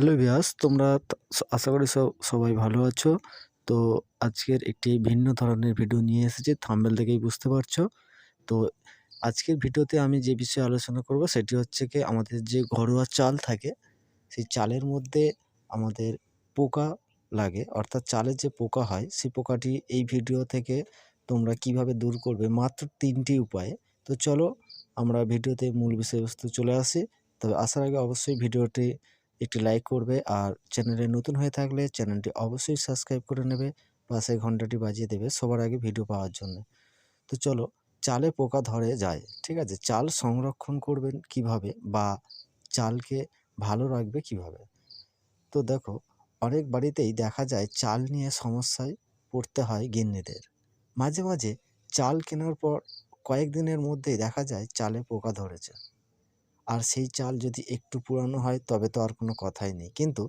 Hello ভিয়াস তোমরা আশা করি সব, সবাই ভালো আছো। তো আজকের একটি ভিন্ন ধরনের ভিডিও নিয়ে এসেছি থাম্বেল থেকেই বুঝতে পারছ। তো আজকের ভিডিওতে আমি যে বিষয়ে আলোচনা করব, সেটি হচ্ছে কি, আমাদের যে ঘরোয়া চাল থাকে, সেই চালের মধ্যে আমাদের পোকা লাগে। অর্থাৎ চালের যে পোকা হয় সেই পোকাটি এই ভিডিও থেকে তোমরা কীভাবে দূর করবে, মাত্র তিনটি উপায়ে। তো চলো আমরা ভিডিওতে মূল বিষয়বস্তু চলে আসি। তবে আসার আগে অবশ্যই ভিডিওটি একটি লাইক করবে আর চ্যানেলে নতুন হয়ে থাকলে চ্যানেলটি অবশ্যই সাবস্ক্রাইব করে নেবে। পাশে ঘন্টাটি বাজিয়ে দেবে সবার আগে ভিডিও পাওয়ার জন্য। তো চলো, চালে পোকা ধরে যায়, ঠিক আছে? চাল সংরক্ষণ করবেন কীভাবে বা চালকে ভালো রাখবে কীভাবে? তো দেখো, অনেক বাড়িতেই দেখা যায় চাল নিয়ে সমস্যায় পড়তে হয় গিন্নিদের। মাঝে মাঝে চাল কেনার পর কয়েকদিনের মধ্যেই দেখা যায় চালে পোকা ধরেছে। আর সেই চাল যদি একটু পুরানো হয়, তবে তো আর কোনো কথাই নেই। কিন্তু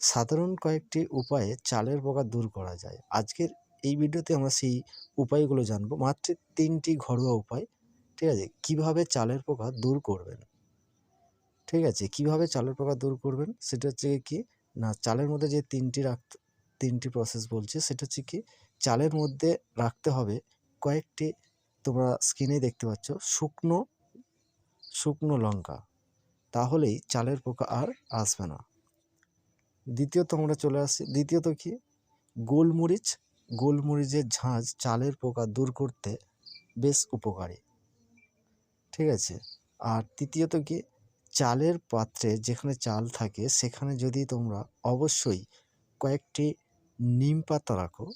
সাধারণ কয়েকটি উপায়ে চালের পোকা দূর করা যায়। আজকের এই ভিডিওতে আমরা সেই উপায়গুলো জানব। মাত্র তিনটি ঘরোয়া উপায়, ঠিক আছে? কীভাবে চালের পোকা দূর করবেন? ঠিক আছে, কীভাবে চালের পোকা দূর করবেন? সেটা হচ্ছে কি, না, চালের মধ্যে যে তিনটি রাখতে, তিনটি প্রসেস বলছে, সেটা হচ্ছে কি, চালের মধ্যে রাখতে হবে কয়েকটি, তোমরা স্ক্রিনে দেখতে পাচ্ছ, শুকনো শুকনো লঙ্কা। তাহলেই চালের পোকা আর আসবে না। দ্বিতীয়ত আমরা চলে আসি, দ্বিতীয়ত কি? গোলমরিচ, গোলমরিচের ঝাঁজ চালের পোকা দূর করতে বেশ উপকারী। ঠিক আছে, আর তৃতীয়ত কি? চালের পাত্রে যেখানে চাল থাকে, সেখানে যদি তোমরা অবশ্যই কয়েকটি নিম পাতা রাখো,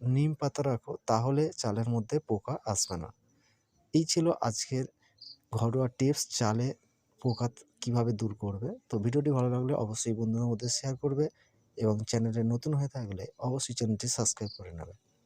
নিম পাতা রাখো, তাহলে চালের মধ্যে পোকা আসবে না। এই ছিল আজকের ঘরোয়া টিপস চালে পোকা কীভাবে দূর করবে? তো ভিডিওটি ভালো লাগলে অবশ্যই বন্ধুদের মধ্যে শেয়ার করবে এবং চ্যানেলে নতুন হয়ে থাকলে অবশ্যই চ্যানেলটি সাবস্ক্রাইব করে নেবে।